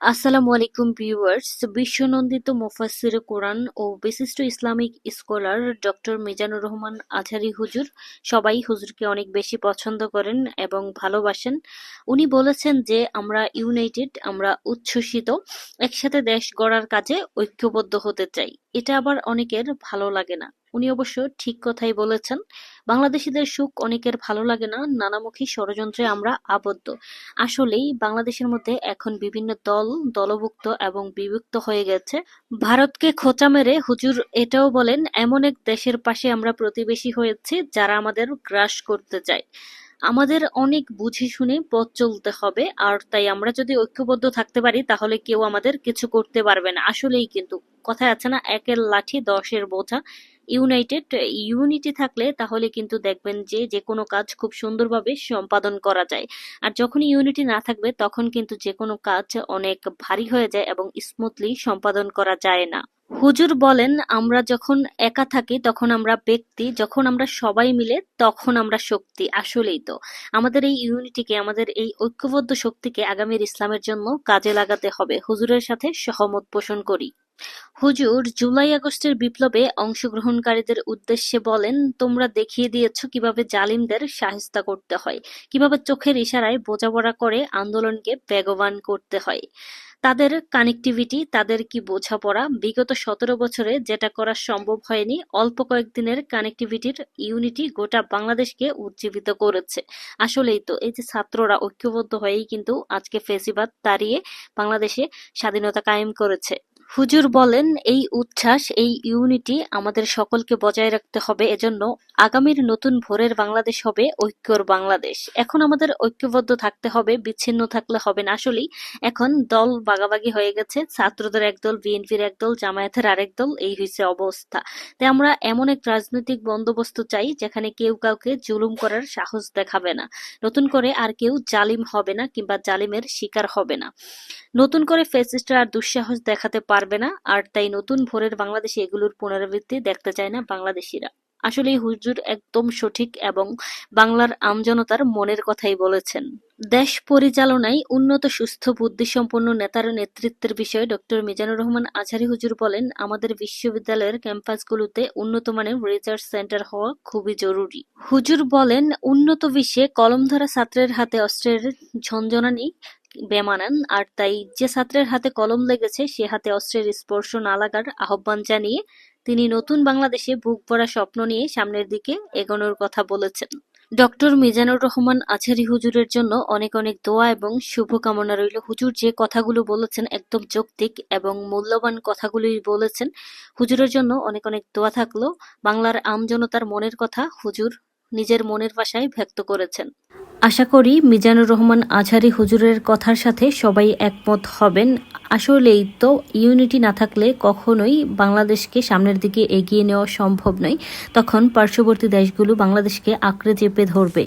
আসসালামু আলাইকুম ভিউয়ার্স। বিশ্বনন্দিত মুফাসসির কোরআন ও বিশিষ্ট Islamic scholar doctor Mizanur Rahman Azhari হুজুর সবাই হুজুরকে অনেক বেশি পছন্দ করেন এবং ভালোবাসেন। উনি বলেছেন যে, আমরা ইউনাইটেড, আমরা উচ্ছ্বসিত, একসাথে দেশ গড়ার কাজে ঐক্যবদ্ধ হতে চাই। এটা আবার অনেকের ভালো লাগে না। উনি অবশ্য ঠিক কথাই বলেছেন, বাংলাদেশিদের সুখ অনেকের ভালো লাগে না, নানামুখী ষড়যন্ত্রে আমরা আবদ্ধ। আসলেই বাংলাদেশের মধ্যে এখন বিভিন্ন দল, দলভুক্ত এবং বিভক্ত হয়ে গেছে। ভারতকে খোঁচা মেরে হুজুর এটাও বলেন, এমন এক দেশের পাশে আমরা প্রতিবেশী হয়েছি যারা আমাদের গ্রাস করতে চায়। আমাদের অনেক বুঝে শুনে পথ চলতে হবে, আর তাই আমরা যদি ঐক্যবদ্ধ থাকতে পারি, তাহলে কেউ আমাদের কিছু করতে পারবে না। আসলেই কিন্তু কথায় আছে না, একের লাঠি দশের বোঝা। ইউনাইটেড ইউনিটি থাকলে তাহলে কিন্তু দেখবেন যে যে কোনো কাজ খুব সুন্দরভাবে সম্পাদন করা যায়। আর যখন ইউনিটি না থাকবে, তখন কিন্তু যে কোনো কাজ অনেক ভারী হয়ে যায় এবং স্মুথলি সম্পাদন করা যায় না। হুজুর বলেন, আমরা যখন একা থাকি, তখন আমরা ব্যক্তি, যখন আমরা সবাই মিলে, তখন আমরা শক্তি। আসলেই তো। আমাদের এই ইউনিটিকে আমাদের এই ঐক্যবদ্ধ শক্তিকে আগামীর ইসলামের জন্য কাজে লাগাতে হবে। হুজুরের সাথে সহমত পোষণ করি। হুজুর, জুলাই আগস্টের বিপ্লবে অংশগ্রহণকারীদের উদ্দেশ্যে বলেন, তোমরা দেখিয়ে দিয়েছ কীভাবে জালিমদের সাহেস্তা করতে হয়, কীভাবে চোখের ইশারায় বোঝাপড়া করে আন্দোলনকে বেগবান করতে হয়। তাদের কানেক্টিভিটি, তাদের কি বোঝাপড়া, বিগত সতেরো বছরে যেটা করা সম্ভব হয়নি, অল্প কয়েকদিনের কানেক্টিভিটির ইউনিটি গোটা বাংলাদেশকে উজ্জীবিত করেছে। আসলেই তো, এই যে ছাত্ররা ঐক্যবদ্ধ হয়েই কিন্তু আজকে ফেসিবাদ তাড়িয়ে বাংলাদেশে স্বাধীনতা কায়েম করেছে। হুজুর বলেন, এই উচ্ছ্বাস, এই ইউনিটি আমাদের সকলকে বজায় রাখতে হবে। এজন্য আগামীর নতুন ভোরের বাংলাদেশ হবে ঐক্যর বাংলাদেশ। এখন আমাদের ঐক্যবদ্ধ থাকতে হবে, বিচ্ছিন্ন থাকলে হবে না। আসলেই এখন দল বাগাবাগি হয়ে গেছে। ছাত্রদের একদল, বিএনপির একদল, জামায়াতের আরেক দল, এই হয়েছে অবস্থা। তাই আমরা এমন এক রাজনৈতিক বন্দোবস্ত চাই, যেখানে কেউ কাউকে জুলুম করার সাহস দেখাবে না। নতুন করে আর কেউ জালিম হবে না, কিংবা জালিমের শিকার হবে না। নতুন করে ফেসিস্টরা আর দুঃসাহস দেখাতে পারবে না, আর তাই নতুন ভোরের বাংলাদেশে এগুলোর পুনরাবৃত্তি দেখতে চায় না বাংলাদেশিরা। আসলে হুজুর একদম সঠিক এবং বাংলার আমজনতার মনের কথাই বলেছেন। দেশ পরিচালনায় উন্নত, সুস্থ, বুদ্ধিসম্পন্ন নেতার নেতৃত্বের বিষয়ে ডক্টর মিজানুর রহমান আজহারি হুজুর বলেন, আমাদের বিশ্ববিদ্যালয়ের ক্যাম্পাসগুলোতে উন্নত মানের রিসার্চ সেন্টার হওয়া খুবই জরুরি। হুজুর বলেন, উন্নত বিশ্বে কলম ধরা ছাত্রের হাতে অস্ত্রের ঝনঝনানি বেমানান, আর তাই যে ছাত্রের হাতে কলম লেগেছে, সে হাতে অস্ত্রের স্পর্শ না লাগার আহ্বান জানিয়ে তিনি নতুন বাংলাদেশে বুক ভরা স্বপ্ন নিয়ে সামনের দিকে এগোনোর কথা বলেছেন। ডক্টর মিজানুর রহমান আছারি হুজুরের জন্য অনেক অনেক দোয়া এবং শুভকামনা রইল। হুজুর যে কথাগুলো বলেছেন একদম যৌক্তিক এবং মূল্যবান কথাগুলি বলেছেন। হুজুরের জন্য অনেক অনেক দোয়া থাকল। বাংলার আমজনতার মনের কথা হুজুর নিজের মনের ভাষায় ব্যক্ত করেছেন। আশা করি মিজানুর রহমান আঝারি হুজুরের কথার সাথে সবাই একমত হবেন। আসলেই তো ইউনিটি না থাকলে কখনোই বাংলাদেশকে সামনের দিকে এগিয়ে নেওয়া সম্ভব নয়। তখন পার্শ্ববর্তী দেশগুলো বাংলাদেশকে আঁকড়ে চেপে ধরবে।